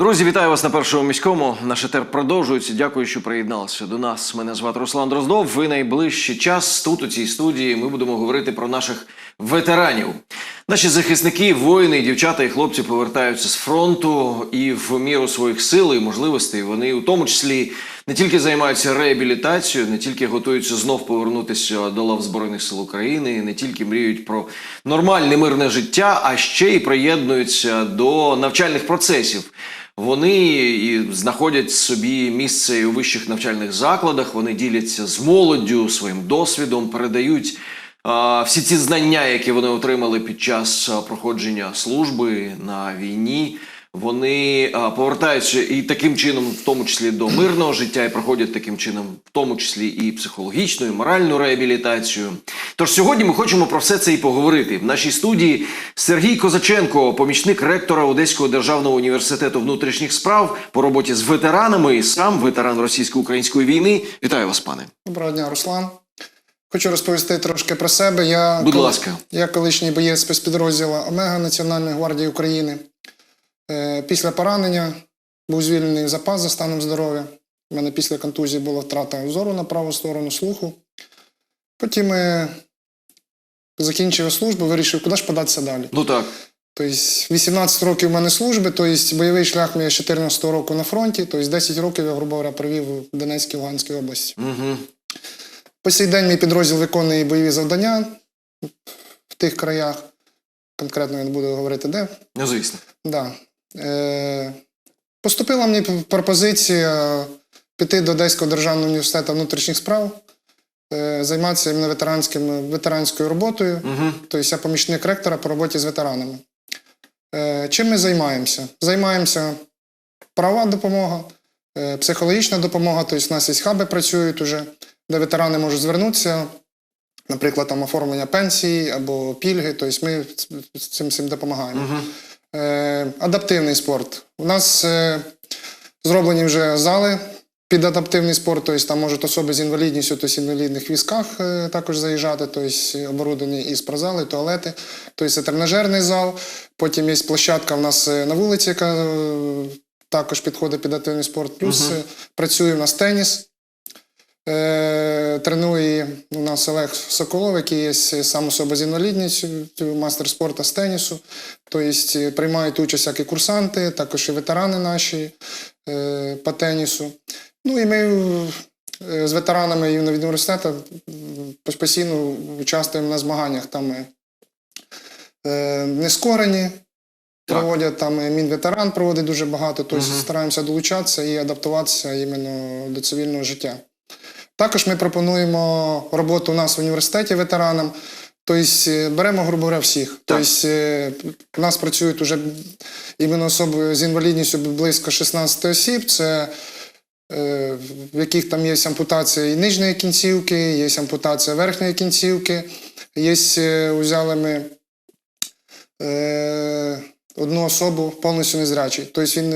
Друзі, вітаю вас на першому міському. Наш етер продовжується. Дякую, що приєдналися до нас. Мене звати Руслан Дроздов. Ви найближчий час тут у цій студії. Ми будемо говорити про наших ветеранів. Наші захисники, воїни, дівчата і хлопці повертаються з фронту і в міру своїх сил і можливостей вони у тому числі не тільки займаються реабілітацією, не тільки готуються знов повернутися до лав збройних сил України, не тільки мріють про нормальне мирне життя, а ще й приєднуються до навчальних процесів. Вони і знаходять собі місце у вищих навчальних закладах. Вони діляться з молоддю своїм досвідом, передають а, всі ці знання, які вони отримали під час проходження служби на війні. Вони повертаються і таким чином, в тому числі до мирного життя, і проходять таким чином, в тому числі і психологічну, і моральну реабілітацію. Тож сьогодні ми хочемо про все це і поговорити. В нашій студії Сергій Козаченко, помічник ректора Одеського державного університету внутрішніх справ по роботі з ветеранами, і сам ветеран російсько-української війни. Вітаю вас, пане. Доброго дня, Руслан. Хочу розповісти трошки про себе. Я, Будь ласка. я колишній боєць спецпідрозділу Омега Національної гвардії України. Е, Після поранення був звільнений запас за станом здоров'я. У мене після контузії була втрата зору на праву сторону слуху. Потім е, закінчив службу, вирішив, куди ж податися далі. Ну так. Тобто 18 років в мене служби, тобто бойовий шлях мій з 14 року на фронті, тобто 10 років я, грубо говоря, провів в Донецькій Луганській області. Угу. По сей день мій підрозділ виконує бойові завдання в тих краях. Конкретно я не буду говорити де. Ну, звісно. Да. Е, поступила мені пропозиція піти до Одеського державного університету внутрішніх справ, е, займатися іменно ветеранським, ветеранською роботою. Угу. Тобто я помічник ректора по роботі з ветеранами. Е, чим ми займаємося? Займаємося правова допомога, психологічна допомога, тобто у нас є хаби працюють уже, де ветерани можуть звернутися, наприклад, там оформлення пенсії або пільги, тобто ми цим всім допомагаємо. Угу. Е, адаптивний спорт. У нас е, зроблені вже зали під адаптивний спорт, тобто там можуть особи з інвалідністю, тобто в інвалідних візках е, також заїжджати, тобто оборудовані і спортзали, і туалети, тобто це тренажерний зал. Потім є площадка в нас е, на вулиці, яка е, також підходить під адаптивний спорт. Плюс е, працює в нас теніс. Е, Тренує у нас Олег Соколов, який є сам особа з інвалідністю, мастер спорту з тенісу. Тобто е, приймають участь як і курсанти, також і ветерани наші е, по тенісу. Ну і ми з ветеранами від університету постійно участвуємо на змаганнях. Там ми нескорені проводять, там Мінветеран проводить дуже багато, тобто Мгм. стараємося долучатися і адаптуватися іменно до цивільного життя. Також ми пропонуємо роботу у нас в університеті ветеранам. Тобто е, беремо, грубо говоря, всіх. Тобто е, у нас працюють уже іменно особи з інвалідністю близько 16 осіб. Це е, в яких там є ампутація і нижньої кінцівки, є ампутація верхньої кінцівки. Є, взяли ми одну особу повністю незрячий. Тобто він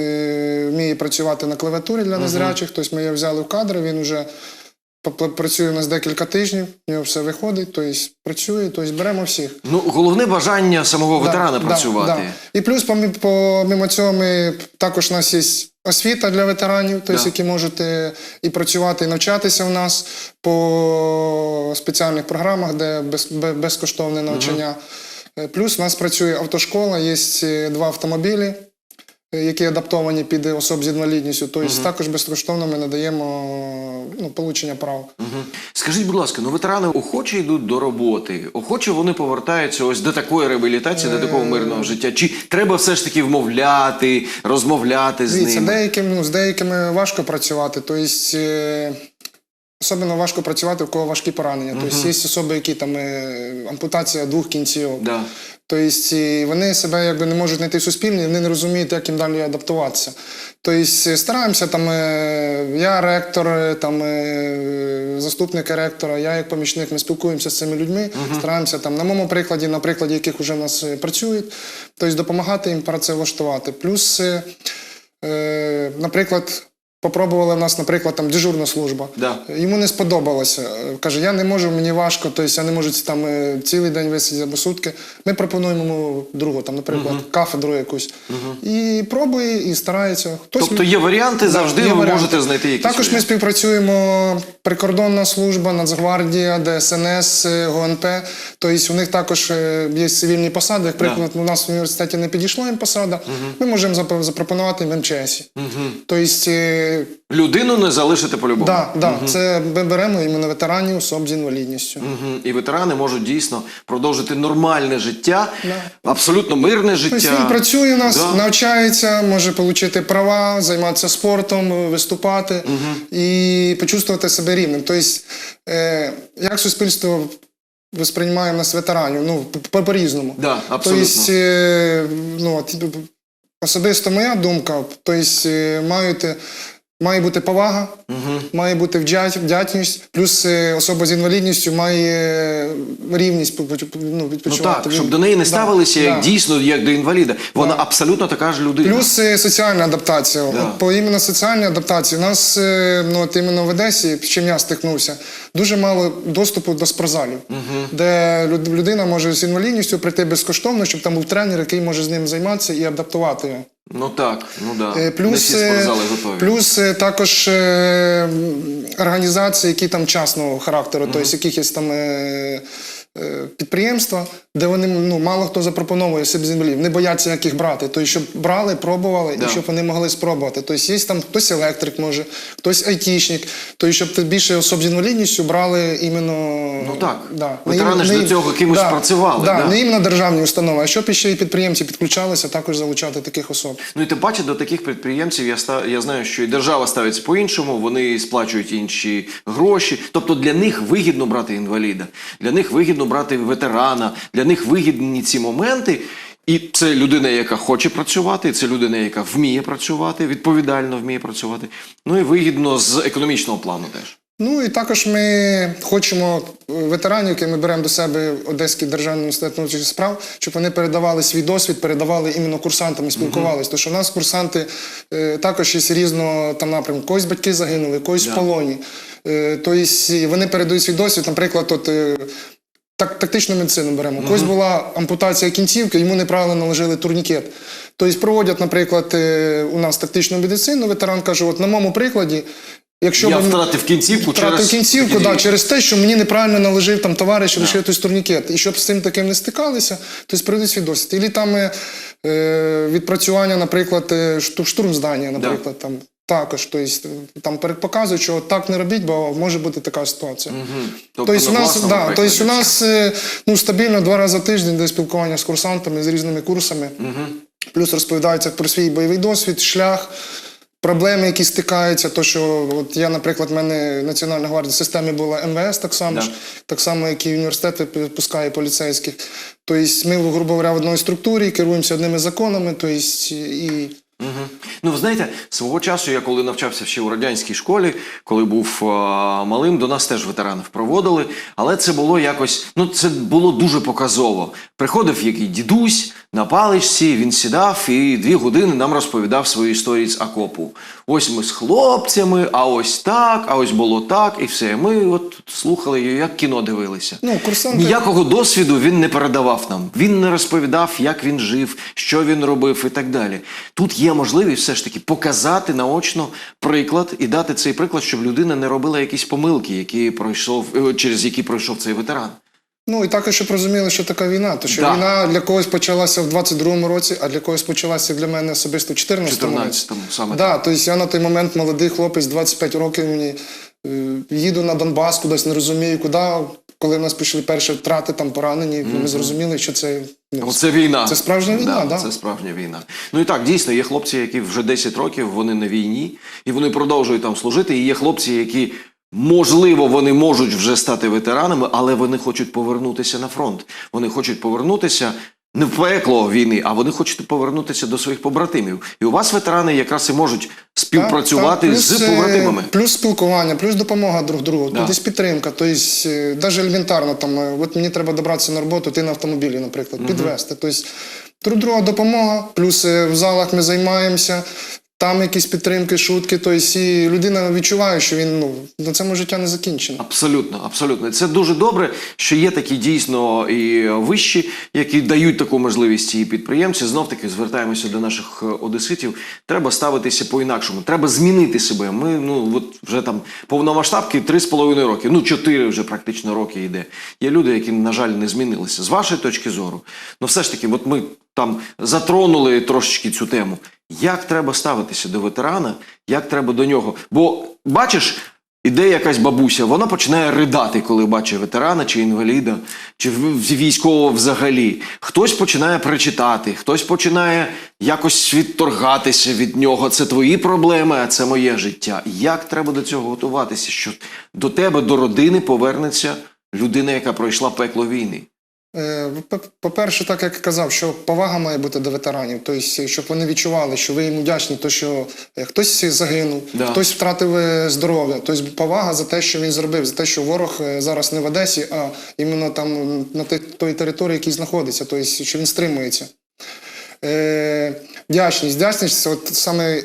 вміє працювати на клавіатурі для незрячих. Тобто ми його взяли в кадри, він вже п- п- працює у нас декілька тижнів, в нього все виходить, тобто працює, тобто беремо всіх. Ну, головне бажання самого ветерана да, працювати. да. І плюс, помі- помимо цього, ми також у нас є освіта для ветеранів, тобто, Да. які можуть е, і працювати, і навчатися у нас по спеціальних програмах, де без, бе- безкоштовне навчання. Е, Плюс у нас працює автошкола, є е, два автомобілі. Е, Які адаптовані під особ з інвалідністю, тобто також безкоштовно ми надаємо ну, получення прав. Мгм. Скажіть, будь ласка, ну ветерани охоче йдуть до роботи, охоче вони повертаються ось до такої реабілітації, до такого мирного життя. Чи треба все ж таки вмовляти, розмовляти з ними? деяким, ну, з деякими важко працювати. Тобто, е, особливо важко працювати, в кого важкі поранення. Тобто, є особи, які там е, ампутація двох кінців. Да. Тобто, вони себе якби не можуть знайти в суспільні, вони не розуміють, як їм далі адаптуватися. Тобто, стараємося, там, е, я ректор, там, заступник ректора, я як помічник, ми спілкуємося з цими людьми, стараємося там, на моєму прикладі, на прикладі яких вже в нас працюють, тобто допомагати їм працевлаштувати. Плюс, наприклад, попробували в нас, наприклад, там дежурна служба. Да. Йому не сподобалося. Каже, я не можу, мені важко, тобто я не можу там е, цілий день висидіти або сутки. Ми пропонуємо йому другу, там, наприклад, кафедру якусь. І пробує, і старається. Хтось Тобто є варіанти, завжди є ви варіанти. можете знайти якісь. Також ми співпрацюємо прикордонна служба, Нацгвардія, ДСНС, е, ГУНП. Тобто у них також е, є цивільні посади. Як приклад, у нас в університеті не підійшла їм посада. Ми можемо запропонувати в МЧС. Тобто, е, Людину не залишите по-любому. да, да, це ми беремо іменно ветеранів особ з інвалідністю. Мгм. І ветерани можуть дійсно продовжити нормальне життя, Да. абсолютно мирне життя. Тобто він працює у нас, Да. навчається, може отримати права, займатися спортом, виступати і почувствувати себе рівним. Тобто, е, як суспільство восприймає нас ветеранів? Ну, по- по-різному. Да, абсолютно. Тобто, е, ну, от, особисто моя думка, тобто, е, мають, має бути повага, має бути вдячність, плюс е, особа з інвалідністю має рівність ну, відпочивати. ну, Ну так, щоб до неї не Да, ставилися як да. дійсно як до інваліда. Вона Да. абсолютно така ж людина. Плюс е, соціальна адаптація. Да. От По іменно соціальній адаптації, у нас е, ну, от іменно в Одесі, з чим я стикнувся, дуже мало доступу до спортзалів, де людина може з інвалідністю прийти безкоштовно, щоб там був тренер, який може з ним займатися і адаптувати його. Ну так, ну да. Плюс, не всі е, спортзали готові. плюс е, також е, організації, які там частного характеру, тобто якихось там е, е, підприємства, де вони ну, мало хто запропонує собі землі, не бояться як їх брати. Тобто, щоб брали, пробували, Да. і щоб вони могли спробувати. Тобто є там хтось електрик може, хтось айтішник, тобто, щоб більше особ з інвалідністю брали іменно. Ну так. Да. Ветерани ж до цього кимось да, працювали, Да, да. Не іменно державні установи, а щоб ще і підприємці підключалися, також залучати таких особ. Ну і тим паче до таких підприємців я ста- я знаю, що і держава ставиться по-іншому, вони сплачують інші гроші. Тобто для них вигідно брати інваліда, для них вигідно брати ветерана, для них вигідні ці моменти. І це людина, яка хоче працювати, це людина, яка вміє працювати, відповідально вміє працювати. Ну і вигідно з економічного плану теж. Ну і також ми хочемо е, ветеранів, які ми беремо до себе Одеський державний університет внутрішніх справ, щоб вони передавали свій досвід, передавали іменно курсантам і спілкувалися. Тому що у нас курсанти е, також є різного там напрямку. Когось батьки загинули, когось в полоні. Е, тобто вони передають свій досвід, наприклад, от. Так, тактичну медицину беремо. У когось була ампутація кінцівки, йому неправильно наложили турнікет. Тобто проводять, наприклад, е, у нас тактичну медицину, ветеран каже, от на моєму прикладі, якщо я б- втратив кінцівку Втратив через кінцівку, да, через те, що мені неправильно наложив там товариш, лише той турнікет. І щоб з цим таким не стикалися, то передають свій досвід. Ілі там е, е, відпрацювання, наприклад, е, штурм здання, наприклад, там. Також, тобто, там перед- показують, що так не робіть, бо може бути така ситуація. Мгм. Тобто, у нас, да, тобто, у нас е, ну, стабільно два рази в тиждень де спілкування з курсантами з різними курсами. Плюс розповідаються про свій бойовий досвід, шлях, проблеми, які стикаються. То, що от я, наприклад, в мене Національна гвардія в системі була МВС, так само Да. ж, так само, як і університет випускає поліцейських. Тобто ми, грубо говоря, в одній структурі, керуємося одними законами, тобто, і Мгм. Ну, ви знаєте, свого часу я коли навчався ще у радянській школі, коли був а, малим, до нас теж ветеранів проводили, але це було якось, ну це було дуже показово. Приходив який дідусь на паличці, він сідав і дві години нам розповідав свої історії з окопу. Ось ми з хлопцями, а ось так, а ось було так, і все. Ми от слухали його, як кіно дивилися. ну, курсанти. Ніякого досвіду він не передавав нам. Він не розповідав, як він жив, що він робив і так далі. Тут є можливість все ж таки показати наочно приклад і дати цей приклад, щоб людина не робила якісь помилки, які пройшов, е, через які пройшов цей ветеран. Ну і також щоб розуміли, що така війна. То що Да. війна для когось почалася в 22-му році, а для когось почалася для мене особисто в 14-му році. 14-му саме Да, тобто я на той момент молодий хлопець, 25 років мені е, їду на Донбас, кудись не розумію, куди. Коли в нас пішли перші втрати, там поранені, ми зрозуміли, що це ну, це війна. Це справжня війна, да. Це справжня війна. Ну і так, дійсно, є хлопці, які вже 10 років вони на війні, і вони продовжують там служити. І є хлопці, які, можливо, вони можуть вже стати ветеранами, але вони хочуть повернутися на фронт. Вони хочуть повернутися. Не в пекло війни, а вони хочуть повернутися до своїх побратимів. І у вас ветерани якраз і можуть співпрацювати Так, так, плюс, з побратимами. Плюс спілкування, плюс допомога друг другу, Да. десь підтримка. Тобто, навіть елементарно, там, е, от мені треба добратися на роботу, ти на автомобілі, наприклад, підвести. Тобто, друг друга допомога, плюс е, в залах ми займаємося. Там якісь підтримки, шутки. Тобто, і людина відчуває, що він ну, на цьому життя не закінчено. Абсолютно, абсолютно. Це дуже добре, що є такі дійсно і вищі, які дають таку можливість і підприємці. Знов таки звертаємося до наших е, одеситів. Треба ставитися по-інакшому. Треба змінити себе. Ми ну от вже там повномасштабки 3,5 роки, ну 4 вже практично роки йде. Є люди, які, на жаль, не змінилися. З вашої точки зору, ну все ж таки, от ми там затронули трошечки цю тему. Як треба ставитися до ветерана, як треба до нього? Бо бачиш, іде якась бабуся, вона починає ридати, коли бачить ветерана чи інваліда, чи військового взагалі. Хтось починає причитати, хтось починає якось відторгатися від нього. Це твої проблеми, а це моє життя. Як треба до цього готуватися? Що до тебе, до родини повернеться людина, яка пройшла пекло війни. Е, по- По-перше, так як я казав, що повага має бути до ветеранів, тобто, щоб вони відчували, що ви їм вдячні, то що е, хтось загинув, Да. хтось втратив е, здоров'я. Тобто повага за те, що він зробив, за те, що ворог зараз не в Одесі, а іменно там на той території, якій знаходиться, тобто, що він стримується. Вдячність. Вдячність це от саме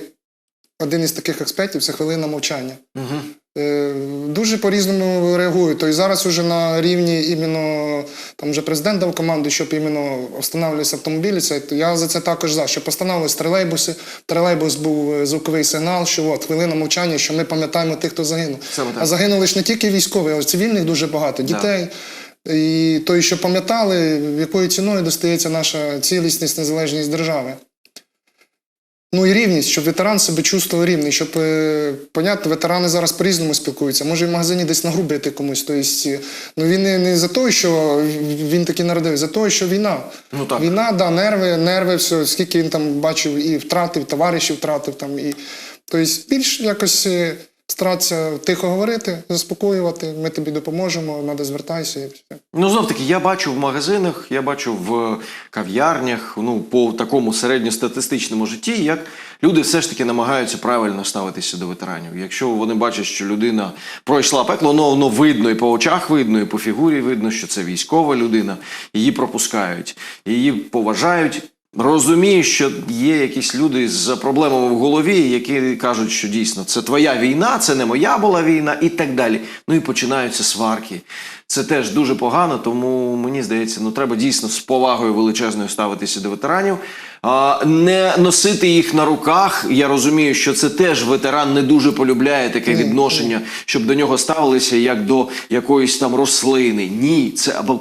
один із таких аспектів це хвилина мовчання. Угу. Е, Дуже по-різному реагують. Тобто зараз уже на рівні іменно там вже президент дав команду, щоб іменно встановлювалися автомобілі. Це я за це також за, щоб встановлювалися тролейбуси. Тролейбус був е, звуковий сигнал, що от хвилина мовчання, що ми пам'ятаємо тих, хто загинув. А загинули ж не тільки військові, а й цивільних дуже багато, Да. дітей. І той, що пам'ятали, якою ціною достається наша цілісність, незалежність держави. Ну і рівність, щоб ветеран себе чувствував рівний, щоб е, понятно, ветерани зараз по-різному спілкуються. Може в магазині десь нагрубити комусь. Тобто, ну він не, не за те, що він таки народив, за те, що війна. Ну так. Війна, да, нерви, нерви, все, скільки він там бачив і втратив, товаришів втратив там. І, тобто більш якось е, старатися тихо говорити, заспокоювати, ми тобі допоможемо, треба звертайся і. Ну, знов таки, я бачу в магазинах, я бачу в кав'ярнях, ну, по такому середньостатистичному житті, як люди все ж таки намагаються правильно ставитися до ветеранів. Якщо вони бачать, що людина пройшла пекло, ну, воно видно і по очах видно, і по фігурі видно, що це військова людина, її пропускають, її поважають. Розумію, що є якісь люди з проблемами в голові, які кажуть, що дійсно це твоя війна, це не моя була війна, і так далі. Ну і починаються сварки. Це теж дуже погано, тому мені здається, ну треба дійсно з повагою величезною ставитися до ветеранів, а не носити їх на руках. Я розумію, що це теж ветеран не дуже полюбляє таке відношення, щоб до нього ставилися як до якоїсь там рослини. Ні, це або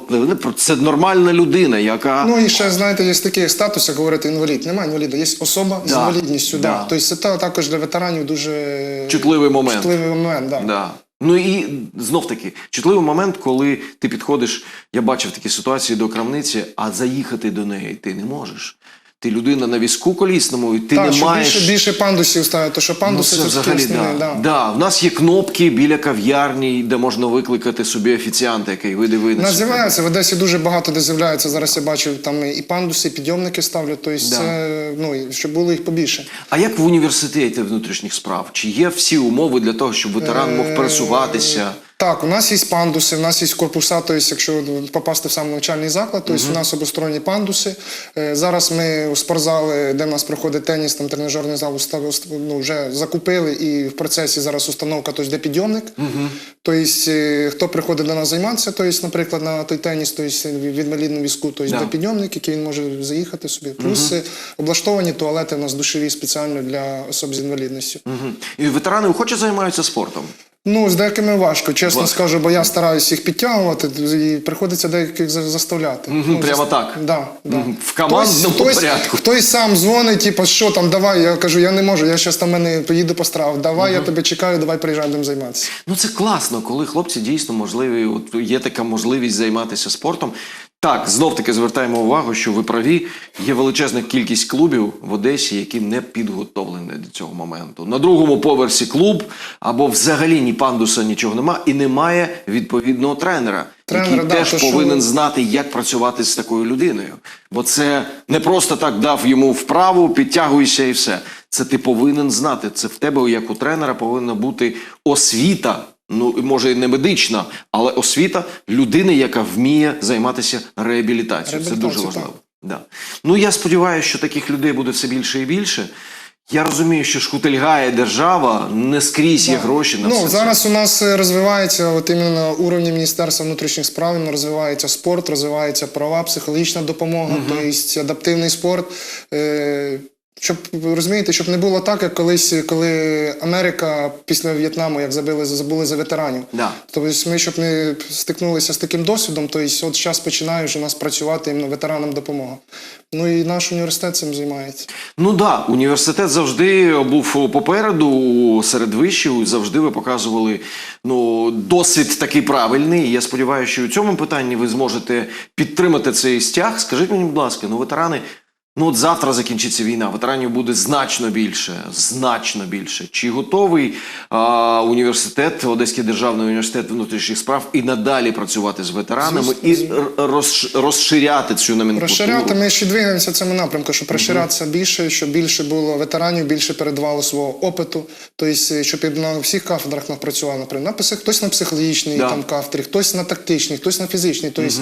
це нормальна людина, яка Ну і ще, знаєте, є такий статус, як говорити інвалід. Немає інваліда, є особа з інвалідністю. да. Да. Тобто це також для ветеранів дуже чутливий момент. чутливий момент. Да. Да. Ну і знов таки чутливий момент, коли ти підходиш, я бачив такі ситуації до крамниці, а заїхати до неї ти не можеш. Ти людина на візку колісному, і ти так, не що маєш. більше, більше пандусів ставити, то що Ну, пандуси це це, взагалі да. Да. да. В нас є кнопки біля кав'ярні, де можна викликати собі офіціанта, який вийде винесе. Нас в Одесі дуже багато де з'являється. Зараз я бачу там і пандуси, і підйомники ставлять. Тобто Да. це ну щоб було їх побільше. А як в університеті внутрішніх справ? Чи є всі умови для того, щоб ветеран мог Е, пересуватися? Так, у нас є пандуси, у нас є корпуса, тобто, якщо попасти в сам навчальний заклад, тобто у нас обосторонні пандуси. Е, Зараз ми у спортзали, де в нас проходить теніс, там тренажерний зал ну, вже закупили і в процесі зараз установка, тобто де підйомник. Тобто, е, хто приходить до нас займатися, тобто, наприклад, на той теніс, тобто в інвалідному візку, тобто Да. де підйомник, який він може заїхати собі. Плюс е, облаштовані туалети у нас душові спеціально для особ з інвалідністю. Угу. І ветерани охоче займаються спортом. Ну, з деякими важко, чесно Важко. скажу, бо я стараюся їх підтягувати, і приходиться деяких заставляти. Мгм, Ну, прямо так? Да, да. В командному хтось, порядку. Хтось, хтось сам дзвонить, типу, що там, давай. Я кажу, я не можу, я зараз там мене поїду по страв. Давай, я тебе чекаю, давай приїжджай, будемо займатися. Ну це класно, коли хлопці дійсно можливі, от є така можливість займатися спортом. Так, знов таки звертаємо увагу, що ви праві. Є величезна кількість клубів в Одесі, які не підготовлені до цього моменту. На другому поверсі клуб або взагалі ні пандуса, нічого нема, і немає відповідного тренера, Тренера, який да, теж то що- повинен знати, як працювати з такою людиною. Бо це не просто так дав йому вправу, підтягуйся і все. Це ти повинен знати. Це в тебе, як у тренера, повинна бути освіта. Ну, може, і не медична, але освіта людини, яка вміє займатися реабілітацією. Це дуже важливо. Да. Ну, я сподіваюся, що таких людей буде все більше і більше. Я розумію, що шкутильгає держава, не скрізь є Так. гроші на ну, все зараз у нас е, розвивається от іменно на уровні Міністерства внутрішніх справ, розвивається спорт, розвивається права, психологічна допомога, тобто адаптивний спорт. Е, щоб розумієте, щоб не було так, як колись, коли Америка після В'єтнаму, як забили, забули за ветеранів. Да. Тобто ми, щоб не стикнулися з таким досвідом, то от зараз починає вже у нас працювати іменно ветеранам допомога. Ну і наш університет цим займається. Ну да, університет завжди був попереду серед вишів. Завжди ви показували ну досвід такий правильний. Я сподіваюся, що у цьому питанні ви зможете підтримати цей стяг. Скажіть мені, будь ласка, ну ветерани. Ну, от завтра закінчиться війна. Ветеранів буде значно більше, значно більше. Чи готовий а, університет, Одеський державний університет внутрішніх справ і надалі працювати з ветеранами і розширяти цю номенклатуру? Розширяти ми ще двигаємося в цьому напрямку, щоб розширятися більше, щоб більше було ветеранів, більше передавало свого опиту. Тобто, щоб на всіх кафедрах напрацювали, наприклад, на псих- хтось на психологічній Да. там кафедрі, хтось на тактичній, хтось на фізичній. Тобто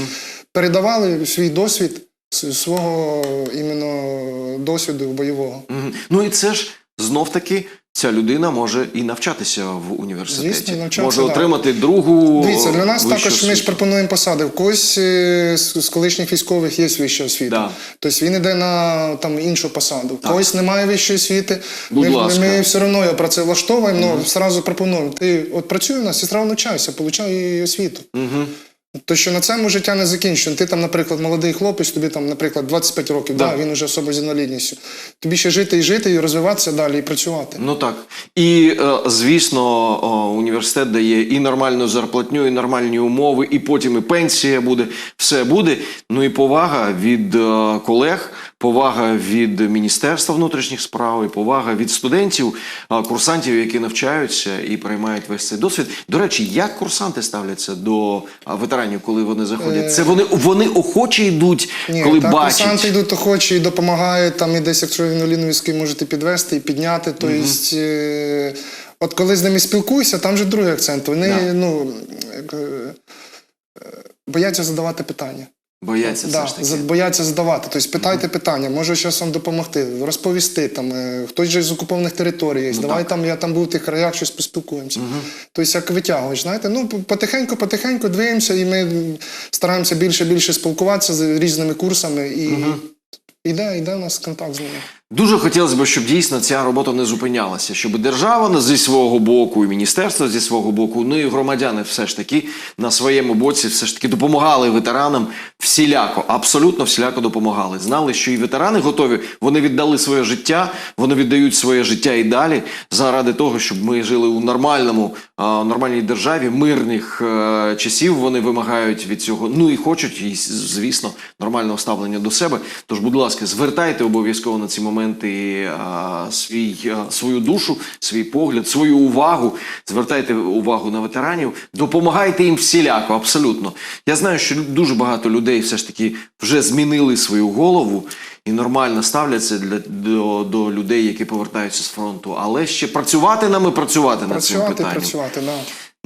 передавали свій досвід с- свого іменно досвіду бойового. Мгм. Ну і це ж знов таки ця людина може і навчатися в університеті. Звісно, навчатися, може да. отримати другу. Дивіться, для нас вищу також ми ж освіту. пропонуємо посади. В когось е, з з колишніх військових є вища освіта. Да. Тобто він йде на там іншу посаду. В когось немає вищої освіти. Будь ми, ласка. ми все одно його працевлаштовуємо, але одразу пропонуємо. Ти от працюй у нас і зразу навчайся, получай освіту. Мгм. То що на цьому життя не закінчено. Ти там, наприклад, молодий хлопець, тобі там, наприклад, 25 років, Да. да. він уже особа з інвалідністю. Тобі ще жити і жити, і розвиватися далі, і працювати. Ну так. І е, звісно, університет дає і нормальну зарплатню, і нормальні умови, і потім і пенсія буде, все буде. Ну і повага від е, колег, повага від Міністерства внутрішніх справ, і повага від студентів, е, курсантів, які навчаються і приймають весь цей досвід. До речі, як курсанти ставляться до е, ветеранів, коли вони заходять? Це вони, вони охоче йдуть, Ні, коли так, бачать. курсанти йдуть охочі і допомагають, там і десь, якщо інвалідний візки можете підвести і підняти. Тобто, е, от коли з ними спілкуюся, там вже другий акцент. Вони Да. ну, е, е, бояться задавати питання. Бояться все ж таки. бояться задавати. Тобто питайте питання, можу зараз вам допомогти, розповісти. Там, е, хтось же з окупованих територій є. Давай Ну так. там, я там був в тих краях, щось поспілкуємося. Тобто, як витягуєш, знаєте, ну потихеньку, потихеньку двиємося, і ми стараємося більше більше спілкуватися з різними курсами. І йде, йде у нас контакт з ними. Дуже хотілося б, щоб дійсно ця робота не зупинялася, щоб держава зі свого боку, і міністерство зі свого боку, ну і громадяни все ж таки на своєму боці все ж таки допомагали ветеранам всіляко, абсолютно всіляко допомагали. Знали, що і ветерани готові, вони віддали своє життя, вони віддають своє життя і далі заради того, щоб ми жили у нормальному, нормальній державі, мирних е, часів. Вони вимагають від цього. Ну і хочуть, і звісно, нормального ставлення до себе. Тож, будь ласка, звертайте обов'язково на ці моменти а, свій, свою душу, свій погляд, свою увагу. Звертайте увагу на ветеранів, допомагайте їм всіляко, абсолютно. Я знаю, що дуже багато людей все ж таки вже змінили свою голову і нормально ставляться для до, до людей, які повертаються з фронту. Але ще працювати нам і працювати над цим питанням. працювати, да.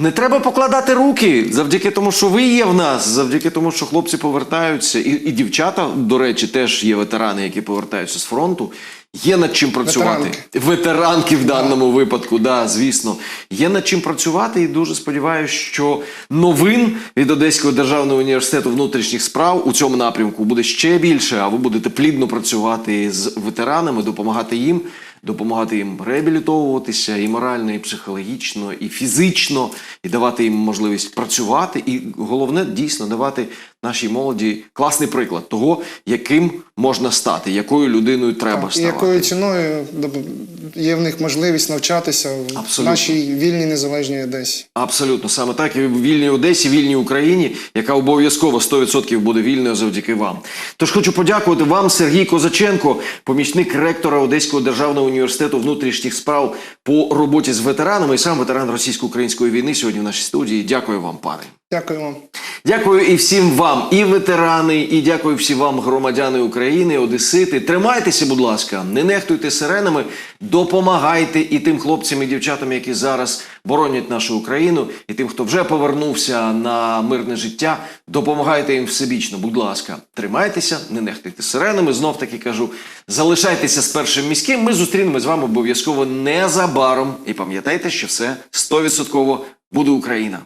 Не треба покладати руки завдяки тому, що ви є в нас, завдяки тому, що хлопці повертаються, і, і дівчата, до речі, теж є ветерани, які повертаються з фронту. Є над чим працювати. Ветеранки. Ветеранки в даному випадку, да, звісно. Є над чим працювати, і дуже сподіваюся, що новин від Одеського державного університету внутрішніх справ у цьому напрямку буде ще більше. А ви будете плідно працювати з ветеранами, допомагати їм, допомагати їм реабілітовуватися і морально, і психологічно, і фізично, і давати їм можливість працювати. І головне дійсно давати нашій молоді класний приклад того, яким можна стати, якою людиною треба Так, ставати. якою ціною доб- є в них можливість навчатися в Абсолютно. нашій вільній незалежній Одесі. Абсолютно саме так і в вільній Одесі, вільній Україні, яка обов'язково 100% буде вільною завдяки вам. Тож хочу подякувати вам, Сергій Козаченко, помічник ректора Одеського державного університету внутрішніх справ по роботі з ветеранами і сам ветеран російсько-української війни сьогодні в нашій студії. Дякую вам, пане. Дякую вам. Дякую і всім вам, і ветерани, і дякую всім вам, громадяни України, Одесити. Тримайтеся, будь ласка, не нехтуйте сиренами, допомагайте і тим хлопцям і дівчатам, які зараз боронять нашу Україну, і тим, хто вже повернувся на мирне життя. Допомагайте їм всебічно, будь ласка, тримайтеся, не нехтуйте сиренами. Знов таки кажу, залишайтеся з першим міським. Ми зустрінемось з вами обов'язково незабаром. І пам'ятайте, що все 100% буде Україна.